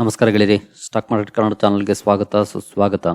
ನಮಸ್ಕಾರ ಗೆಳೆಯರಿ. Stock market Kannada ಚಾನಲ್ಗೆ ಸ್ವಾಗತ, ಸುಸ್ವಾಗತ.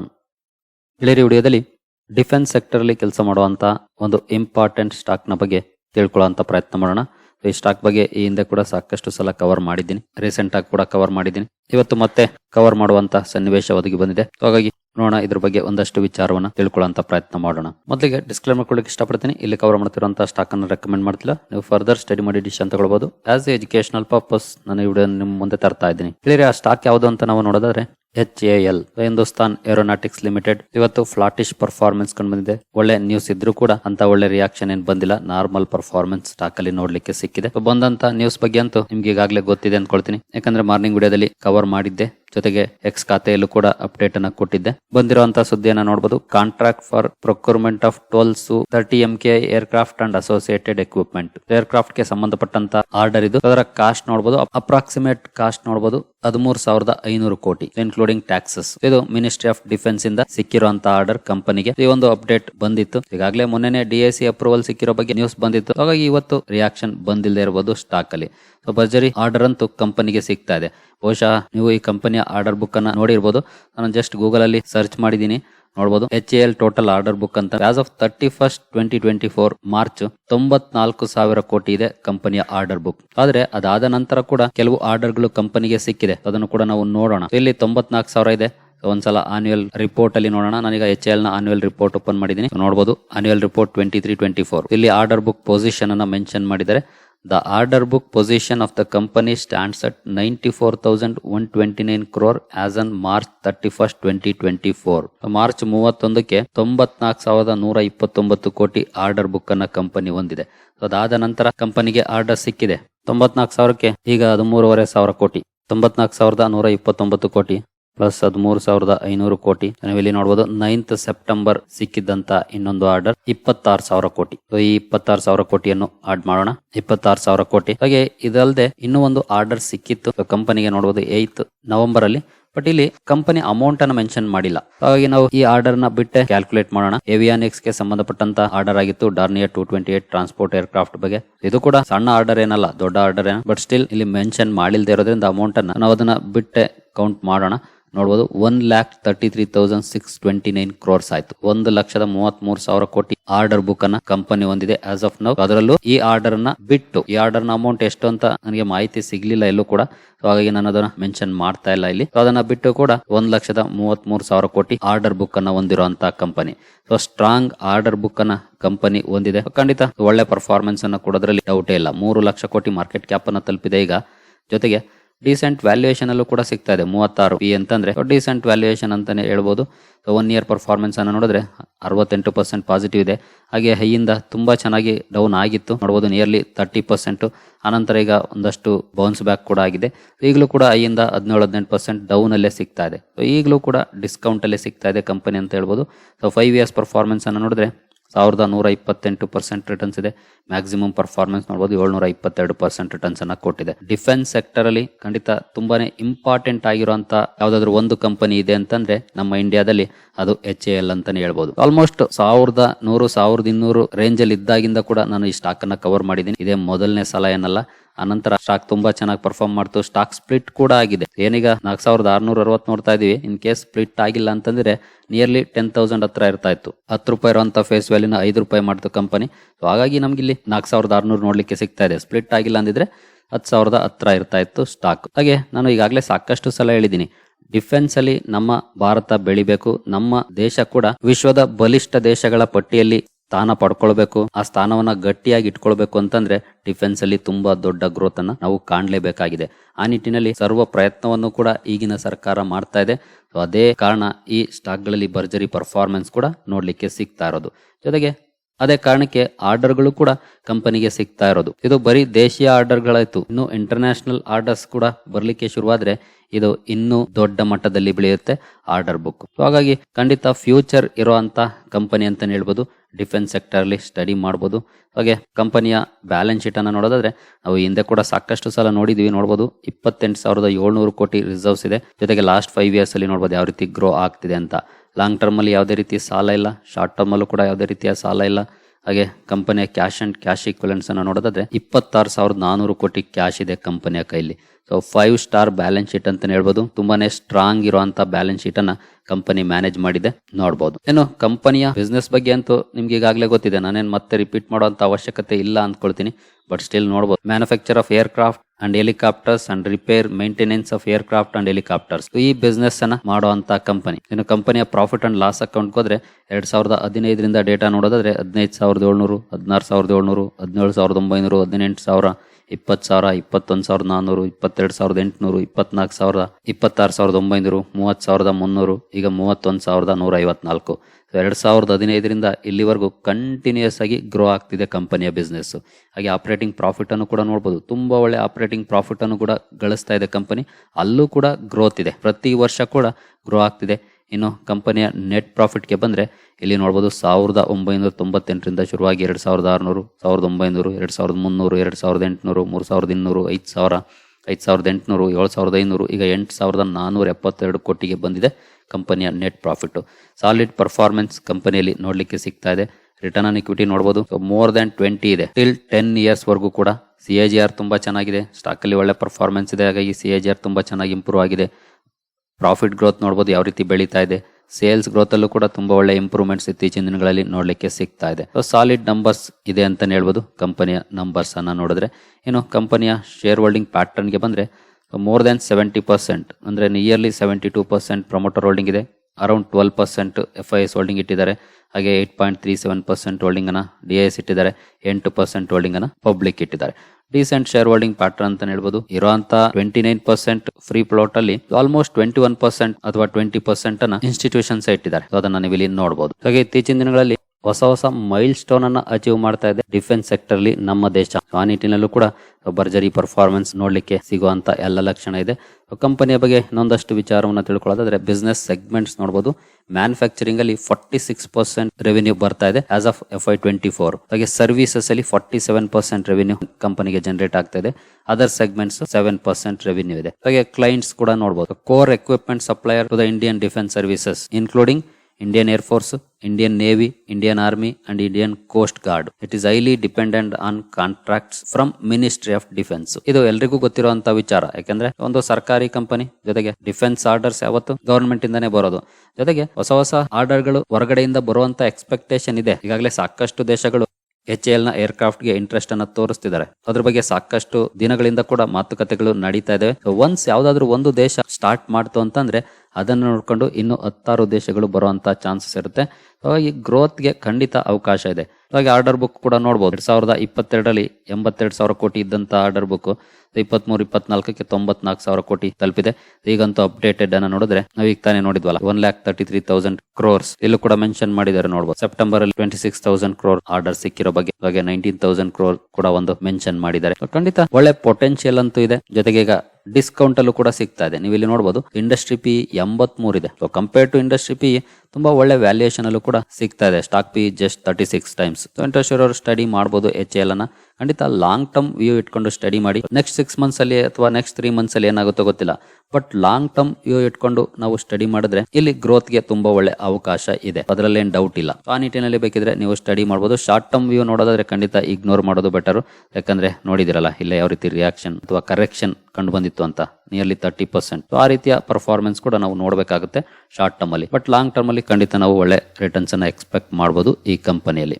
ಗೆಳೆಯರಿ ವಿಡಿಯೋದಲ್ಲಿ ಡಿಫೆನ್ಸ್ ಸೆಕ್ಟರ್ಲಿ ಕೆಲಸ ಮಾಡುವಂಥ ಒಂದು ಇಂಪಾರ್ಟೆಂಟ್ ಸ್ಟಾಕ್ನ ಬಗ್ಗೆ ತಿಳ್ಕೊಳ್ಳುವಂತ ಪ್ರಯತ್ನ ಮಾಡೋಣ. ಈ ಸ್ಟಾಕ್ ಬಗ್ಗೆ ಈ ಹಿಂದೆ ಕೂಡ ಸಾಕಷ್ಟು ಸಲ ಕವರ್ ಮಾಡಿದ್ದೀನಿ. ರೀಸೆಂಟ್ ಆಗಿ ಕೂಡ ಕವರ್ ಮಾಡಿದ್ದೀನಿ. ಇವತ್ತು ಮತ್ತೆ ಕವರ್ ಮಾಡುವಂಥ ಸನ್ನಿವೇಶ ಒದಗಿ ಬಂದಿದೆ. ಹಾಗಾಗಿ ನೋಡೋಣ, ಇದ್ರ ಬಗ್ಗೆ ಒಂದಷ್ಟು ವಿಚಾರವನ್ನ ತಿಳ್ಕೊಳ್ಳುವಂತ ಪ್ರಯತ್ನ ಮಾಡೋಣ. ಮೊದಲಿಗೆ ಡಿಸ್ಕ್ಲೇಮರ್ ಕೊಡಲಿಕ್ಕೆ ಇಷ್ಟಪಡ್ತೀನಿ. ಇಲ್ಲಿ ಕವರ್ ಮಾಡ್ತಿರುವಂತಹ ಸ್ಟಾಕ್ ಅನ್ನು ರೆಕಮೆಂಡ್ ಮಾಡ್ತಿಲ್ಲ. ನೀವು ಫರ್ದರ್ ಸ್ಟಡಿ ಮಾಡಿ ಡಿಶ್ ಅಂತ ಕೊಳ್ಬಹುದು ಆಸ್ ಎಜುಕೇಶನಲ್ ಪರ್ಪಸ್ ನಾನು ವಿಡಿಯೋ ನಿಮ್ಮ ಮುಂದೆ ತರ್ತಾ ಇದ್ದೀನಿ. ಕ್ಲಿಯರ್ ಆ ಸ್ಟಾಕ್ ಯಾವುದು ಅಂತ ನಾವು ನೋಡೋದಾದ್ರೆ H A L, Hindustan Aeronautics Limited. ಇವತ್ತು ಫ್ಲಾಟಿಶ್ ಪರ್ಫಾರ್ಮೆನ್ಸ್ ಕಂಡು ಬಂದಿದೆ ಒಳ್ಳೆ ನ್ಯೂಸ್ ಇದ್ರೂ ಕೂಡ ಅಂತ ಒಳ್ಳೆ ರಿಯಾಕ್ಷನ್ ಏನ್ ಬಂದಿಲ್ಲ. ನಾರ್ಮಲ್ ಪರ್ಫಾರ್ಮೆನ್ಸ್ ಸ್ಟಾಕ್ ಅಲ್ಲಿ ನೋಡ್ಲಿಕ್ಕೆ ಸಿಕ್ಕಿದೆ. ಬಂದಂತ ನ್ಯೂಸ್ ಬಗ್ಗೆ ಅಂತೂ ನಿಮ್ಗೆ ಈಗಾಗಲೇ ಗೊತ್ತಿದೆ ಅನ್ಕೊಳ್ತೀನಿ. ಯಾಕಂದ್ರೆ ಮಾರ್ನಿಂಗ್ ವಿಡಿಯೋದಲ್ಲಿ ಕವರ್ ಮಾಡಿದ್ದೆ. ಜೊತೆಗೆ ಎಕ್ಸ್ ಖಾತೆಯಲ್ಲೂ ಕೂಡ ಅಪ್ಡೇಟ್ ಅನ್ನ ಕೊಟ್ಟಿದ್ದೆ. ಬಂದಿರುವಂತಹ ಸುದ್ದಿಯನ್ನ ನೋಡಬಹುದು contract for procurement of tolls thirty M K aircraft and associated equipment ಏರ್ಕ್ರಾಫ್ಟ್ಗೆ ಸಂಬಂಧಪಟ್ಟಂತ ಆರ್ಡರ್ ಇದು. ಅದರ ಕಾಸ್ಟ್ ನೋಡಬಹುದು ಅಪ್ರಾಕ್ಸಿಮೇಟ್ ಕಾಸ್ಟ್ ನೋಡಬಹುದು ಹದಿಮೂರು ಸಾವಿರದ ಐನೂರು ಕೋಟಿ ಇನ್ಕ್ಲೂಡಿಂಗ್ ಟ್ಯಾಕ್ಸಸ್ ಇದು ಮಿನಿಸ್ಟ್ರಿ ಆಫ್ ಡಿಫೆನ್ಸ್ ಇಂದ ಸಿಕ್ಕಿರುವಂತ ಆರ್ಡರ್ ಕಂಪನಿಗೆ ಈ ಒಂದು ಅಪ್ಡೇಟ್ ಬಂದಿತ್ತು. ಈಗಾಗಲೇ ಮೊನ್ನೆ ಡಿ ಸಿ ಅಪ್ರೂವಲ್ ಸಿಕ್ಕಿರೋ ಬಗ್ಗೆ ನ್ಯೂಸ್ ಬಂದಿತ್ತು. ಹಾಗಾಗಿ ಇವತ್ತು ರಿಯಾಕ್ಷನ್ ಬಂದಿಲ್ಲದೆ ಇರಬಹುದು ಸ್ಟಾಕ್ ಅಲ್ಲಿ. ಸೊ ಭರ್ಜರಿ ಆರ್ಡರ್ ಅಂತೂ ಕಂಪನಿಗೆ ಸಿಗ್ತಾ ಇದೆ. ಬಹುಶಃ ನೀವು ಈ ಕಂಪನಿಯ ಆರ್ಡರ್ ಬುಕ್ ಅನ್ನ ನೋಡಿರ್ಬೋದು. ನಾನು ಜಸ್ಟ್ ಗೂಗಲ್ ಅಲ್ಲಿ ಸರ್ಚ್ ಮಾಡಿದ್ದೀನಿ. ನೋಡಬಹುದು H L total order book ಅಂತ. As of thirty first twenty twenty four March ತೊಂಬತ್ನಾಲ್ಕು ಸಾವಿರ ಕೋಟಿ ಇದೆ ಕಂಪನಿಯ ಆರ್ಡರ್ ಬುಕ್ ಆದ್ರೆ ಅದಾದ ನಂತರ ಕೂಡ ಕೆಲವು ಆರ್ಡರ್ಗಳು ಕಂಪನಿಗೆ ಸಿಕ್ಕಿದೆ. ಅದನ್ನು ಕೂಡ ನಾವು ನೋಡೋಣ. ಇಲ್ಲಿ ತೊಂಬತ್ನಾಲ್ಕು ಸಾವಿರ ಇದೆ. ಒಂದ್ಸಲ ಆನ್ಯುವಲ್ ರಿಪೋರ್ಟ್ ಅಲ್ಲಿ ನೋಡೋಣ. ನನಗೆ ಎಚ್ ಎಲ್ನ ಆನ್ಯುಯಲ್ ರಿಪೋರ್ಟ್ ಓಪನ್ ಮಾಡಿದ್ದೀನಿ. ನೋಡಬಹುದು annual report twenty three twenty four ಇಲ್ಲಿ ಆರ್ಡರ್ ಬುಕ್ ಪೊಸಿಷನ್ ಅನ್ನ ಮೆನ್ಷನ್ ಮಾಡಿದ್ದಾರೆ. The order book position of the company stands at ninety four thousand one twenty nine crore as on March thirty first twenty twenty four March ಮೂವತ್ತೊಂದಕ್ಕೆ ತೊಂಬತ್ನಾಲ್ಕು ಸಾವಿರದ ನೂರ ಇಪ್ಪತ್ತೊಂಬತ್ತು ಕೋಟಿ order book ಅನ್ನ company ಹೊಂದಿದೆ. ಅದಾದ ನಂತರ ಕಂಪನಿಗೆ ಆರ್ಡರ್ ಸಿಕ್ಕಿದೆ. ತೊಂಬತ್ನಾಲ್ಕು ಸಾವಿರಕ್ಕೆ ಈಗ ಹದಿಮೂರುವರೆ ಸಾವಿರ ಕೋಟಿ. ತೊಂಬತ್ನಾಲ್ಕು ಸಾವಿರದ ನೂರ ಇಪ್ಪತ್ತೊಂಬತ್ತು ಕೋಟಿ. ಪ್ಲಸ್ ಹದಿಮೂರು ಸಾವಿರದ ಐನೂರು ಕೋಟಿ. ನೀವು ಇಲ್ಲಿ ನೋಡಬಹುದು ನೈನ್ತ್ ಸೆಪ್ಟೆಂಬರ್ ಸಿಕ್ಕಿದ್ದಂತ ಇನ್ನೊಂದು ಆರ್ಡರ್ ಇಪ್ಪತ್ತಾರು ಸಾವಿರ ಕೋಟಿ. ಈ ಇಪ್ಪತ್ತಾರು ಸಾವಿರ ಕೋಟಿಯನ್ನು ಆಡ್ ಮಾಡೋಣ. ಇಪ್ಪತ್ತಾರು ಸಾವಿರ ಕೋಟಿ. ಹಾಗೆ ಇದಲ್ಲದೆ ಇನ್ನೂ ಒಂದು ಆರ್ಡರ್ ಸಿಕ್ಕಿತ್ತು. ಕಂಪನಿಗೆ ನೋಡಬಹುದು ಏತ್ ನವೆಂಬರ್ ಅಲ್ಲಿ. ಬಟ್ ಇಲ್ಲಿ ಕಂಪನಿ ಅಮೌಂಟ್ ಅನ್ನು ಮೆನ್ಷನ್ ಮಾಡಿಲ್ಲ. ಹಾಗಾಗಿ ನಾವು ಈ ಆರ್ಡರ್ನ ಬಿಟ್ಟೆ ಕ್ಯಾಲ್ಕುಲೇಟ್ ಮಾಡೋಣ. ಏವಿಯಾನಿಕ್ಸ್ಗೆ ಸಂಬಂಧಪಟ್ಟಂತ ಆರ್ಡರ್ ಆಗಿತ್ತು. Dornier two twenty eight transport aircraft ಬಗ್ಗೆ. ಇದು ಕೂಡ ಸಣ್ಣ ಆರ್ಡರ್ ಏನಲ್ಲ, ದೊಡ್ಡ ಆರ್ಡರ್ ಏನ ಬಟ್ ಸ್ಟಿಲ್ ಇಲ್ಲಿ ಮೆನ್ಷನ್ ಮಾಡಿಲ್ದೇ ಇರೋದ್ರಿಂದ ಅಮೌಂಟ್ ಅನ್ನ ನಾವು ಅದನ್ನ ಬಿಟ್ಟೆ ಕೌಂಟ್ ಮಾಡೋಣ. ನೋಡಬಹುದು one lakh thirty three thousand six twenty nine crores ಆಯ್ತು. ಒಂದು ಲಕ್ಷದ ಮೂವತ್ತ್ ಮೂರು ಸಾವಿರ ಕೋಟಿ ಆರ್ಡರ್ ಬುಕ್ ಅನ್ನ ಕಂಪನಿ ಹೊಂದಿದೆ ಆಸ್ ಆಫ್ ನೌ ಅದರಲ್ಲೂ ಈ ಆರ್ಡರ್ನ ಬಿಟ್ಟು, ಈ ಆರ್ಡರ್ನ ಅಮೌಂಟ್ ಎಷ್ಟು ಅಂತ ನನಗೆ ಮಾಹಿತಿ ಸಿಗ್ಲಿಲ್ಲ ಎಲ್ಲೂ ಕೂಡ. ಸೊ ಹಾಗಾಗಿ ನಾನು ಅದನ್ನ ಮೆನ್ಷನ್ ಮಾಡ್ತಾ ಇಲ್ಲ ಇಲ್ಲಿ. ಅದನ್ನ ಬಿಟ್ಟು ಕೂಡ ಒಂದ್ ಲಕ್ಷದ ಮೂವತ್ತ್ ಮೂರು ಸಾವಿರ ಕೋಟಿ ಆರ್ಡರ್ ಬುಕ್ ಅನ್ನ ಹೊಂದಿರುವಂತಹ company so strong order book ಅನ್ನ ಕಂಪನಿ ಹೊಂದಿದೆ ಖಂಡಿತ ಒಳ್ಳೆ ಪರ್ಫಾರ್ಮೆನ್ಸ್ ಅನ್ನ ಕೊಡೋದ್ರಲ್ಲಿ ಡೌಟೇ ಇಲ್ಲ. ಮೂರು ಲಕ್ಷ ಕೋಟಿ ಮಾರ್ಕೆಟ್ ಕ್ಯಾಪ್ ಅನ್ನ ತಲುಪಿದೆ ಈಗ. ಜೊತೆಗೆ ಡಿಸೆಂಟ್ ವ್ಯಾಲ್ಯೂಯೇಷನ್ ಅಲ್ಲೂ ಕೂಡ ಸಿಗ್ತಾ ಇದೆ. ಮೂವತ್ತಾರು ಪಿ ಅಂತಂದ್ರೆ ಡಿಸೆಂಟ್ ವ್ಯಾಲ್ಯೂಯೇಷನ್ ಅಂತಾನೆ ಹೇಳ್ಬೋದು. ಒನ್ ಇಯರ್ ಪರ್ಫಾರ್ಮೆನ್ಸ್ ಅನ್ನು ನೋಡಿದ್ರೆ ಅರವತ್ತೆಂಟು ಪರ್ಸೆಂಟ್ ಪಾಸಿಟಿವ್ ಇದೆ. ಹಾಗೆ ಹೈಯಿಂದ ತುಂಬಾ ಚೆನ್ನಾಗಿ ಡೌನ್ ಆಗಿತ್ತು. ನೋಡಬಹುದು ನಿಯರ್ಲಿ ತರ್ಟಿ ಪರ್ಸೆಂಟ್ ಆನಂತರ ಈಗ ಒಂದಷ್ಟು ಬೌನ್ಸ್ ಬ್ಯಾಕ್ ಕೂಡ ಆಗಿದೆ. ಈಗಲೂ ಕೂಡ ಹೈಯಿಂದ ಹದಿನೇಳು, ಹದಿನೆಂಟು ಪರ್ಸೆಂಟ್ ಡೌನ್ ಅಲ್ಲೇ ಸಿಗ್ತಾ ಇದೆ. So, ಈಗಲೂ ಕೂಡ ಡಿಸ್ಕೌಂಟ್ ಅಲ್ಲೇ ಸಿಗ್ತಾ ಇದೆ ಕಂಪನಿ ಅಂತ ಹೇಳ್ಬೋದು. ಸೊ ಫೈವ್ ಇಯರ್ಸ್ ಪರ್ಫಾರ್ಮೆನ್ಸ್ ಅನ್ನು ನೋಡಿದ್ರೆ ಸಾವಿರದ ನೂರ ಇಪ್ಪತ್ತೆಂಟು ಪರ್ಸೆಂಟ್ ರಿಟರ್ನ್ಸ್ ಇದೆ. ಮ್ಯಾಕ್ಸಿಮಮ್ ಪರ್ಫಾರ್ಮೆನ್ಸ್ ನೋಡಬಹುದು ಏಳ್ನೂರ ಇಪ್ಪತ್ತೆರಡು ಪರ್ಸೆಂಟ್ ರಿಟರ್ನ್ಸ್ ಅನ್ನ ಕೊಟ್ಟಿದೆ. ಡಿಫೆನ್ಸ್ ಸೆಕ್ಟರ್ ಅಲ್ಲಿ ಖಂಡಿತ ತುಂಬಾನೇ ಇಂಪಾರ್ಟೆಂಟ್ ಆಗಿರುವಂತ ಯಾವ್ದಾದ್ರು ಒಂದು ಕಂಪನಿ ಇದೆ ಅಂತಂದ್ರೆ ನಮ್ಮ ಇಂಡಿಯಾದಲ್ಲಿ ಅದು ಎಚ್ ಎ ಎಲ್ ಅಂತಾನೆ ಹೇಳ್ಬೋದು. ಆಲ್ಮೋಸ್ಟ್ ಸಾವಿರದ ನೂರು, ಸಾವಿರದ ಇನ್ನೂರು ರೇಂಜ್ ಅಲ್ಲಿ ಇದ್ದಾಗಿಂದ ಕೂಡ ನಾನು ಈ ಸ್ಟಾಕ್ ಅನ್ನ ಕವರ್ ಮಾಡಿದ್ದೀನಿ. ಇದೇ ಮೊದಲನೇ ಸಲ ಏನಲ್ಲ ಅನಂತರ ಸ್ಟಾಕ್ ತುಂಬಾ ಚೆನ್ನಾಗಿ ಪರ್ಫಾರ್ಮ್ ಮಾಡ್ತು. ಸ್ಟಾಕ್ ಸ್ಪ್ಲಿಟ್ ಕೂಡ ಆಗಿದೆ. ಏನೀಗ ನಾಲ್ಕು ಸಾವಿರದ ಆರ್ನೂರ ಅರವತ್ತು ನೋಡ್ತಾ ಇದೀವಿ. ಇನ್ ಕೇಸ್ ಸ್ಪ್ಲಿಟ್ ಆಗಿಲ್ಲ ಅಂತಂದ್ರೆ ನಿಯರ್ಲಿ ಟೆನ್ ತೌಸಂಡ್ ಹತ್ರ ಇರ್ತಾ ಇತ್ತು. ಹತ್ತು ರೂಪಾಯಿ ಇರುವಂತ ಫೇಸ್ ವ್ಯಾಲ್ಯೂನ ಐದು ರೂಪಾಯಿ ಮಾಡ್ತು ಕಂಪನಿ ಸೊ ಹಾಗಾಗಿ ನಮ್ಗೆ ಇಲ್ಲಿ ನಾಲ್ಕು ಸಾವಿರದ ಆರ್ನೂರು ನೋಡ್ಲಿಕ್ಕೆ ಸಿಗ್ತಾ ಇದೆ. ಸ್ಪ್ಲಿಟ್ ಆಗಿಲ್ಲ ಅಂದಿದ್ರೆ ಹತ್ತು ಸಾವಿರದ ಹತ್ರ ಇರ್ತಾ ಇತ್ತು ಸ್ಟಾಕ್ ಹಾಗೆ ನಾನು ಈಗಾಗಲೇ ಸಾಕಷ್ಟು ಸಲ ಹೇಳಿದ್ದೀನಿ ಡಿಫೆನ್ಸ್ ಅಲ್ಲಿ ನಮ್ಮ ಭಾರತ ಬೆಳಿಬೇಕು. ನಮ್ಮ ದೇಶ ಕೂಡ ವಿಶ್ವದ ಬಲಿಷ್ಠ ದೇಶಗಳ ಪಟ್ಟಿಯಲ್ಲಿ ಸ್ಥಾನ ಪಡ್ಕೊಳ್ಬೇಕು. ಆ ಸ್ಥಾನವನ್ನ ಗಟ್ಟಿಯಾಗಿ ಇಟ್ಕೊಳ್ಬೇಕು ಅಂತಂದ್ರೆ ಡಿಫೆನ್ಸ್ ಅಲ್ಲಿ ತುಂಬಾ ದೊಡ್ಡ ಗ್ರೋತ್ ಅನ್ನ ನಾವು ಕಾಣಲೇಬೇಕಾಗಿದೆ. ಆ ನಿಟ್ಟಿನಲ್ಲಿ ಸರ್ವ ಪ್ರಯತ್ನವನ್ನು ಕೂಡ ಈಗಿನ ಸರ್ಕಾರ ಮಾಡ್ತಾ ಇದೆ. ಅದೇ ಕಾರಣ ಈ ಸ್ಟಾಕ್ಗಳಲ್ಲಿ ಭರ್ಜರಿ ಪರ್ಫಾರ್ಮೆನ್ಸ್ ಕೂಡ ನೋಡ್ಲಿಕ್ಕೆ ಸಿಗ್ತಾ ಇರೋದು. ಜೊತೆಗೆ ಅದೇ ಕಾರಣಕ್ಕೆ ಆರ್ಡರ್ಗಳು ಕೂಡ ಕಂಪನಿಗೆ ಸಿಗ್ತಾ ಇರೋದು. ಇದು ಬರೀ ದೇಶೀಯ ಆರ್ಡರ್ಗಳಾಯ್ತು ಇನ್ನು ಇಂಟರ್ನ್ಯಾಷನಲ್ ಆರ್ಡರ್ಸ್ ಕೂಡ ಬರ್ಲಿಕ್ಕೆ ಶುರುವಾದ್ರೆ ಇದು ಇನ್ನೂ ದೊಡ್ಡ ಮಟ್ಟದಲ್ಲಿ ಬೆಳೆಯುತ್ತೆ ಆರ್ಡರ್ ಬುಕ್ ಹಾಗಾಗಿ ಖಂಡಿತ ಫ್ಯೂಚರ್ ಇರುವಂತ ಕಂಪನಿ ಅಂತಾನೆ ಹೇಳ್ಬೋದು. ಡಿಫೆನ್ಸ್ ಸೆಕ್ಟರ್ ಅಲ್ಲಿ ಸ್ಟಡಿ ಮಾಡ್ಬೋದು. ಹಾಗೆ ಕಂಪನಿಯ ಬ್ಯಾಲೆನ್ಸ್ ಶೀಟ್ ಅನ್ನ ನೋಡೋದಾದ್ರೆ, ನಾವು ಹಿಂದೆ ಕೂಡ ಸಾಕಷ್ಟು ಸಲ ನೋಡಿದ್ವಿ ನೋಡಬಹುದು ಇಪ್ಪತ್ತೆಂಟು ಸಾವಿರದ ಏಳ್ನೂರು ಕೋಟಿ ರಿಸರ್ವ್ಸ್ ಇದೆ. ಜೊತೆಗೆ ಲಾಸ್ಟ್ ಫೈವ್ ಇಯರ್ಸ್ ಅಲ್ಲಿ ನೋಡಬಹುದು ಯಾವ ರೀತಿ ಗ್ರೋ ಆಗ್ತಿದೆ ಅಂತ. ಲಾಂಗ್ ಟರ್ಮ್ ಅಲ್ಲಿ ಯಾವುದೇ ರೀತಿ ಸಾಲ ಇಲ್ಲ. ಶಾರ್ಟ್ ಟರ್ಮ್ ಅಲ್ಲೂ ಕೂಡ ಯಾವುದೇ ರೀತಿಯ ಸಾಲ ಇಲ್ಲ. ಹಾಗೆ ಕಂಪನಿಯ ಕ್ಯಾಶ್ ಅಂಡ್ ಕ್ಯಾಶ್ ಈಕ್ವಲೆಂಟ್ಸ್ ಅನ್ನ ನೋಡೋದಾದ್ರೆ, ಇಪ್ಪತ್ತಾರು ಸಾವಿರದ ನಾನೂರು ಕೋಟಿ ಕ್ಯಾಶ್ ಇದೆ ಕಂಪನಿಯ ಕೈಲಿ. ಫೈವ್ ಸ್ಟಾರ್ ಬ್ಯಾಲೆನ್ಸ್ ಶೀಟ್ ಅಂತ ಹೇಳ್ಬೋದು. ತುಂಬಾನೇ ಸ್ಟ್ರಾಂಗ್ ಇರುವಂತ ಬ್ಯಾಲೆನ್ಸ್ ಶೀಟ್ ಅನ್ನ ಕಂಪನಿ ಮ್ಯಾನೇಜ್ ಮಾಡಿದೆ. ನೋಡಬಹುದು ಏನು ಕಂಪನಿಯ ಬಿಸ್ನೆಸ್ ಬಗ್ಗೆ ಅಂತೂ ನಿಮ್ಗೆ ಈಗಾಗಲೇ ಗೊತ್ತಿದೆ. ನಾನೇನು ಮತ್ತೆ ರಿಪೀಟ್ ಮಾಡುವಂತ ಅವಶ್ಯಕತೆ ಇಲ್ಲ ಅಂದ್ಕೊಳ್ತೀನಿ. ಬಟ್ ಸ್ಟಿಲ್ ನೋಡಬಹುದು manufacture of aircraft and helicopters and repair maintenance of aircraft and helicopters ಈ ಬಿಸ್ನೆಸ್ ಅನ್ನ ಮಾಡುವಂತ ಕಂಪನಿ ಇನ್ನು ಕಂಪನಿಯ ಪ್ರಾಫಿಟ್ ಅಂಡ್ ಲಾಸ್ ಅಕೌಂಟ್ ಹೋದ್ರೆ ಎರಡ್ ಸಾವಿರದ ಹದಿನೈದರಿಂದ ಡೇಟಾ ನೋಡೋದಾದ್ರೆ ಹದಿನೈದು ಸಾವಿರದ ಏಳ್ನೂರು, ಹದಿನಾರು ಸಾವಿರದ ಏಳ್ನೂರು, ಹದಿನೇಳು ಸಾವಿರದ ಒಂಬೈನೂರು, ಹದಿನೆಂಟು ಸಾವಿರ ಇಪ್ಪತ್ತು ಸಾವಿರ, ಇಪ್ಪತ್ತೊಂದು ಸಾವಿರದ ನಾನ್ನೂರು ಇಪ್ಪತ್ತೆರಡು ಸಾವಿರದ ಎಂಟುನೂರು ಇಪ್ಪತ್ನಾಲ್ಕು ಸಾವಿರದ, ಇಪ್ಪತ್ತಾರು ಸಾವಿರದ ಒಂಬೈನೂರು, ಮೂವತ್ತು ಸಾವಿರದ ಮುನ್ನೂರು, ಈಗ ಮೂವತ್ತೊಂದು ಸಾವಿರದ ನೂರ ಐವತ್ನಾಲ್ಕು ಎರಡು ಸಾವಿರದ ಹದಿನೈದರಿಂದ ಇಲ್ಲಿವರೆಗೂ ಕಂಟಿನ್ಯೂಸ್ ಆಗಿ ಗ್ರೋ ಆಗ್ತಿದೆ ಕಂಪನಿಯ ಬಿಸ್ನೆಸ್ಸು ಹಾಗೆ ಆಪರೇಟಿಂಗ್ ಪ್ರಾಫಿಟ್ ಅನ್ನು ಕೂಡ ನೋಡಬಹುದು ತುಂಬಾ ಒಳ್ಳೆ ಆಪರೇಟಿಂಗ್ ಪ್ರಾಫಿಟ್ ಅನ್ನು ಕೂಡ ಗಳಿಸ್ತಾ ಇದೆ ಕಂಪನಿ ಅಲ್ಲೂ ಕೂಡ ಗ್ರೋತ್ ಇದೆ. ಪ್ರತಿ ವರ್ಷ ಕೂಡ ಗ್ರೋ ಆಗ್ತಿದೆ. ಇನ್ನು ಕಂಪನಿಯ ನೆಟ್ ಪ್ರಾಫಿಟ್ಗೆ ಬಂದರೆ ಇಲ್ಲಿ ನೋಡ್ಬೋದು ಸಾವಿರದ ಒಂಬೈನೂರ ತೊಂಬತ್ತೆಂಟರಿಂದ ಶುರುವಾಗಿ ಎರಡು ಸಾವಿರದ ಆರುನೂರು, ಸಾವಿರದ ಒಂಬೈನೂರು, ಎರಡು ಸಾವಿರದ ಮುನ್ನೂರು, ಎರಡು ಸಾವಿರದ ಎಂಟುನೂರು, ಮೂರು ಸಾವಿರದ ಇನ್ನೂರು, ಐದು ಸಾವಿರ, ಐದು ಸಾವಿರದ ಎಂಟುನೂರು, ಏಳು ಸಾವಿರದ ಐನೂರು, ಈಗ ಎಂಟು ಸಾವಿರದ ನಾನ್ನೂರ ಎಪ್ಪತ್ತೆರಡು ಕೋಟಿಗೆ ಬಂದಿದೆ ಕಂಪನಿಯ ನೆಟ್ ಪ್ರಾಫಿಟ್ ಸಾಲಿಡ್ ಪರ್ಫಾರ್ಮೆನ್ಸ್ ಕಂಪನಿಯಲ್ಲಿ ನೋಡಲಿಕ್ಕೆ ಸಿಗ್ತಾ ಇದೆ. ರಿಟರ್ನ್ ಆನ್ ಇಕ್ವಿಟಿ ನೋಡ್ಬೋದು. ಮೋರ್ ದ್ಯಾನ್ ಟ್ವೆಂಟಿ ಇದೆ. ಟಿಲ್ ಟೆನ್ ಇಯರ್ಸ್ ವರೆಗೂ ಕೂಡ ಸಿ ಎ ಜಿ ಆರ್ ತುಂಬ ಚೆನ್ನಾಗಿದೆ. ಸ್ಟಾಕಲ್ಲಿ ಒಳ್ಳೆ ಪರ್ಫಾರ್ಮೆನ್ಸ್ ಇದೆ. ಹಾಗಾಗಿ ಸಿ ಎ ಜಿ ಆರ್ ತುಂಬ ಚೆನ್ನಾಗಿ ಇಂಪ್ರೂವ್ ಆಗಿದೆ. ಪ್ರಾಫಿಟ್ ಗ್ರೋತ್ ನೋಡ್ಬೋದು, ಯಾವ ರೀತಿ ಬೆಳೀತಾ ಇದೆ. ಸೇಲ್ಸ್ ಗ್ರೋತ್ ಅಲ್ಲೂ ಕೂಡ ತುಂಬಾ ಒಳ್ಳೆ ಇಂಪ್ರೂವ್ಮೆಂಟ್ಸ್ ಇತ್ತೀಚಿನ ದಿನಗಳಲ್ಲಿ ನೋಡ್ಲಿಕ್ಕೆ ಸಿಗ್ತಾ ಇದೆ. ಸಾಲಿಡ್ ನಂಬರ್ಸ್ ಇದೆ ಅಂತಾನೆ ಹೇಳ್ಬೋದು ಕಂಪನಿಯ ನಂಬರ್ಸ್ ಅನ್ನ ನೋಡಿದ್ರೆ. ಏನು ಕಂಪನಿಯ ಶೇರ್ ಹೋಲ್ಡಿಂಗ್ ಪ್ಯಾಟರ್ನ್ಗೆ ಬಂದ್ರೆ ಮೋರ್ ದೆನ್ ಸೆವೆಂಟಿ ಪರ್ಸೆಂಟ್ ಅಂದ್ರೆ nearly seventy two percent promoter holding ಇದೆ. Around twelve percent F I S holding ಇಟ್ಟಿದ್ದಾರೆ. ಹಾಗೆ eight point three seven percent holding ಅನ್ನ ಡಿ ಎಸ್ ಇಟ್ಟಿದ್ದಾರೆ. ಎಂಟು ಪರ್ಸೆಂಟ್ ಹೋಲ್ಡಿಂಗ್ ಅನ್ನ ಪಬ್ಲಿಕ್ ಇಟ್ಟಿದ್ದಾರೆ. ಡಿಸೆಂಟ್ ಶೇರ್ ಹೋಲ್ಡಿಂಗ್ ಪ್ಯಾಟರ್ನ್ ಅಂತ ಹೇಳ್ಬೋದು. ಇರುವಂತ twenty nine percent free float ಅಲ್ಲಿ ಆಲ್ಮೋಸ್ಟ್ ಟ್ವೆಂಟಿ ಒನ್ ಪರ್ಸೆಂಟ್ ಅಥವಾ ಟ್ವೆಂಟಿ ಪರ್ಸೆಂಟ್ ಅನ್ನ ಇನ್ಸ್ಟಿಟ್ಯೂಷನ್ಸ್ ಇಟ್ಟಿದ್ದಾರೆ. ಅದನ್ನ ನೀವು ಇಲ್ಲಿ ನೋಡಬಹುದು ಹಾಗೆ ಇತ್ತೀಚಿನ ದಿನಗಳಲ್ಲಿ ಹೊಸ ಹೊಸ ಮೈಲ್ ಸ್ಟೋನ್ ಅನ್ನ ಅಚೀವ್ ಮಾಡ್ತಾ ಇದೆ. ಡಿಫೆನ್ಸ್ ಸೆಕ್ಟರ್ ಅಲ್ಲಿ ನಮ್ಮ ದೇಶ ಆ ನಿಟ್ಟಿನಲ್ಲೂ ಕೂಡ ಭರ್ಜರಿ ಪರ್ಫಾರ್ಮೆನ್ಸ್ ನೋಡ್ಲಿಕ್ಕೆ ಸಿಗುವಂತ ಎಲ್ಲ ಲಕ್ಷಣ ಇದೆ. ಕಂಪನಿಯ ಬಗ್ಗೆ ಇನ್ನೊಂದಷ್ಟು ವಿಚಾರವನ್ನು ತಿಳ್ಕೊಳ್ಳೋದಾದ್ರೆ ಬಿಸ್ನೆಸ್ ಸೆಗ್ಮೆಂಟ್ಸ್ ನೋಡಬಹುದು ಮ್ಯಾನುಫ್ಯಾಕ್ಚರಿಂಗ್ ಅಲ್ಲಿ ಫಾರ್ಟಿ ಸಿಕ್ಸ್ ಪರ್ಸೆಂಟ್ ರೆವಿನ್ಯೂ ಬರ್ತಾ ಇದೆ as of F Y twenty four ಹಾಗೆ ಸರ್ವಿಸಸ್ ಅಲ್ಲಿ ಫಾರ್ಟಿ ಸೆವೆನ್ ಪರ್ಸೆಂಟ್ ರೆವಿನ್ಯೂ ಕಂಪನಿಗೆ ಜನರೇಟ್ ಆಗ್ತಾ ಇದೆ. Other segments seven percent revenue ಇದೆ. ಹಾಗೆ ಕ್ಲೈಂಟ್ಸ್ ಕೂಡ ನೋಡಬಹುದು core equipment supplier to the Indian defence services including Indian air force Indian navy Indian army and Indian coast guard it is highly dependent on contracts from ministry of defence ಇದು ಎಲ್ರಿಗೂ ಗೊತ್ತಿರುವಂತ ವಿಚಾರ. ಯಾಕಂದ್ರೆ ಒಂದು ಸರ್ಕಾರಿ company ಜೊತೆಗೆ defence orders ಯಾವತ್ತು government ಇಂದನೇ ಬರೋದು. ಜೊತೆಗೆ ಹೊಸ ಹೊಸ ಆರ್ಡರ್ಗಳು ಹೊರಗಡೆಯಿಂದ ಬರುವಂತ ಎಕ್ಸ್ಪೆಕ್ಟೇಷನ್ ಇದೆ. ಈಗಾಗಲೇ ಸಾಕಷ್ಟು ದೇಶಗಳು ಎಚ್ ಎಲ್ನ ಏರ್ಕ್ರಾಫ್ಟ್ಗೆ ಇಂಟ್ರೆಸ್ಟ್ ಅನ್ನ ತೋರಿಸ್ತಿದ್ದಾರೆ. ಅದ್ರ ಬಗ್ಗೆ ಸಾಕಷ್ಟು ದಿನಗಳಿಂದ ಕೂಡ ಮಾತುಕತೆಗಳು ನಡೀತಾ ಇದಾವೆ. ಒನ್ಸ್ ಯಾವ್ದಾದ್ರು ಒಂದು ದೇಶ ಸ್ಟಾರ್ಟ್ ಮಾಡ್ತು ಅಂತಂದ್ರೆ ಅದನ್ನು ನೋಡಿಕೊಂಡು ಇನ್ನು ಹತ್ತಾರು ದೇಶಗಳು ಬರುವಂಥ ಚಾನ್ಸಸ್ ಇರುತ್ತೆ. ಹಾಗಾಗಿ ಈ growth ಗೆ ಖಂಡಿತ ಅವಕಾಶ ಇದೆ. ಹಾಗೆ ಆರ್ಡರ್ ಬುಕ್ ಕೂಡ ನೋಡಬಹುದು ಎರಡ್ ಸಾವಿರದ ಇಪ್ಪತ್ತೆರಡರಲ್ಲಿ ಎಂಬತ್ತೆರಡು ಸಾವಿರ ಕೋಟಿ ಇದ್ದಂತ ಆರ್ಡರ್ ಬುಕ್. ಇಪ್ಪತ್ಮೂರು, ಇಪ್ಪತ್ನಾಲ್ಕಕ್ಕೆ ತೊಂಬತ್ನಾಲ್ಕು ಸಾವಿರ ಕೋಟಿ ತಲುಪಿದೆ. ಈಗಂತೂ ಅಪ್ಡೇಟೆಡ್ ಅನ್ನ ನೋಡಿದ್ರೆ ನಾವು ಈಗ ತಾನೇ ನೋಡಿದ್ವಲ್ಲ one lakh thirty three thousand crores ಇಲ್ಲೂ ಕೂಡ ಮೆನ್ಷನ್ ಮಾಡಿದ್ದಾರೆ ನೋಡಬಹುದು ಸೆಪ್ಟೆಂಬರ್ ಅಲ್ಲಿ twenty six thousand crore order ಸಿಕ್ಕಿರೋ ಬಗ್ಗೆ, ಹಾಗೆ ನೈನ್ಟೀನ್ ತೌಸಂಡ್ ಕ್ರೋರ್ ಕೂಡ ಒಂದು ಮೆನ್ಷನ್ ಮಾಡಿದ್ದಾರೆ. ಖಂಡಿತ ಒಳ್ಳೆ ಪೊಟೆನ್ಶಿಯಲ್ ಅಂತೂ ಇದೆ. ಜೊತೆಗೆ ಈಗ ಡಿಸ್ಕೌಂಟ್ ಅಲ್ಲೂ ಕೂಡ ಸಿಗ್ತಾ ಇದೆ. ನೀವು ಇಲ್ಲಿ ನೋಡಬಹುದು ಇಂಡಸ್ಟ್ರಿ ಪಿ ಎಂಬತ್ ಇದೆ. So compare to industry P ತುಂಬಾ ಒಳ್ಳೆ ವ್ಯಾಲ್ಯೂಯೇಷನ್ ಅಲ್ಲೂ ಕೂಡ ಸಿಗ್ತಾ ಇದೆ. Stock P just thirty six times interest study ಮಾಡಬಹುದು ಎಚ್ ಎಲ್ ಅನ್ನ. ಖಂಡಿತ ಲಾಂಗ್ ಟರ್ಮ್ ವ್ಯೂ ಇಟ್ಕೊಂಡು ಸ್ಟಡಿ ಮಾಡಿ. ನೆಕ್ಸ್ಟ್ ಸಿಕ್ಸ್ ಮಂತ್ಸ್ ಅಲ್ಲಿ ಅಥವಾ ನೆಕ್ಸ್ಟ್ ತ್ರೀ ಮಂತ್ಸ್ ಅಲ್ಲಿ ಏನಾಗುತ್ತೋ ಗೊತ್ತಿಲ್ಲ. ಬಟ್ ಲಾಂಗ್ ಟರ್ಮ್ ವ್ಯೂ ಇಟ್ಕೊಂಡು ನಾವು ಸ್ಟಡಿ ಮಾಡಿದ್ರೆ ಇಲ್ಲಿ ಗ್ರೋತ್ಗೆ ತುಂಬಾ ಒಳ್ಳೆ ಅವಕಾಶ ಇದೆ. ಅದರಲ್ಲಿ ಏನ್ ಡೌಟ್ ಇಲ್ಲ ಆ ನಿಟ್ಟಿನಲ್ಲಿ ಬೇಕಿದ್ರೆ ನೀವು ಸ್ಟಡಿ ಮಾಡಬಹುದು ಶಾರ್ಟ್ ಟರ್ಮ್ ವ್ಯೂ ನೋಡೋದಾದ್ರೆ ಖಂಡಿತ ಇಗ್ನೋರ್ ಮಾಡೋದು ಬೆಟರ್ ಯಾಕಂದ್ರೆ ನೋಡಿದಿರಲ್ಲ, ಇಲ್ಲ ಯಾವ ರೀತಿ ರಿಯಾಕ್ಷನ್ ಅಥವಾ ಕರೆಕ್ಷನ್ ಕಂಡು ಬಂದಿತ್ತು ಅಂತ ನಿಯರ್ಲಿ ತರ್ಟಿ ಪರ್ಸೆಂಟ್ ಆ ರೀತಿಯ ಪರ್ಫಾರ್ಮೆನ್ಸ್ ಕೂಡ ನಾವು ನೋಡಬೇಕಾಗುತ್ತೆ ಶಾರ್ಟ್ ಟರ್ಮ್ ಅಲ್ಲಿ. ಬಟ್ ಲಾಂಗ್ ಟರ್ಮ್ ಅಲ್ಲಿ ಖಂಡಿತ ನಾವು ಒಳ್ಳೆ ರಿಟರ್ನ್ಸ್ ಅನ್ನ ಎಕ್ಸ್ಪೆಕ್ಟ್ ಮಾಡಬಹುದು ಈ ಕಂಪನಿಯಲ್ಲಿ